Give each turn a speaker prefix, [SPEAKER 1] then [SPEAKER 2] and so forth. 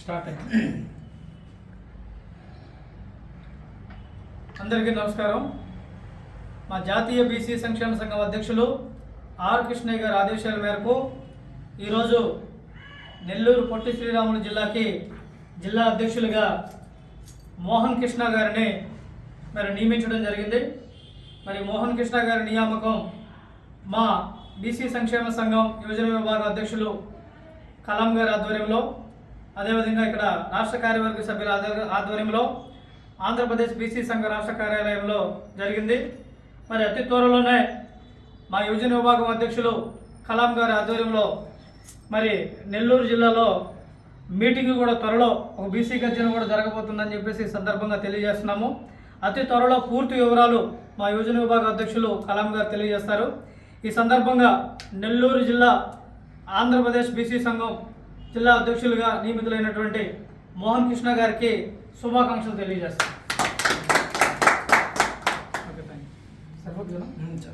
[SPEAKER 1] Start అయింది. అందరికీ నమస్కారం. మా జాతీయ బీసీ సంక్షేమ సంఘం అధ్యక్షులు ఆర్ కృష్ణయ్య గారి ఆదేశాల మేరకు ఈరోజు నెల్లూరు పొట్టి శ్రీరాములు జిల్లాకి జిల్లా అధ్యక్షులుగా మోహన్ కృష్ణ గారిని మరి నియమించడం జరిగింది. మరి మోహన్ కృష్ణ గారి నియామకం మా బీసీ సంక్షేమ సంఘం యువజన విభాగ అధ్యక్షులు కలాం గారి ఆధ్వర్యంలో అదేవిధంగా ఇక్కడ రాష్ట్ర కార్యవర్గ సభ్యుల ఆధ్వర్యంలో ఆంధ్రప్రదేశ్ బీసీ సంఘ రాష్ట్ర కార్యాలయంలో జరిగింది. మరి అతి త్వరలోనే మా యువజన విభాగం అధ్యక్షులు కలాం గారి ఆధ్వర్యంలో మరి నెల్లూరు జిల్లాలో మీటింగ్ కూడా త్వరలో ఒక బీసీ గర్జన కూడా జరగబోతుందని చెప్పేసి సందర్భంగా తెలియజేస్తున్నాము. అతి త్వరలో పూర్తి వివరాలు మా యువజన విభాగ అధ్యక్షులు కలాం గారు తెలియజేస్తారు. ఈ సందర్భంగా నెల్లూరు జిల్లా ఆంధ్రప్రదేశ్ బీసీ సంఘం జిల్లా అధ్యక్షులుగా నియమితులైనటువంటి మోహన్ కృష్ణ గారికి శుభాకాంక్షలు తెలియజేస్తాను. Okay thank you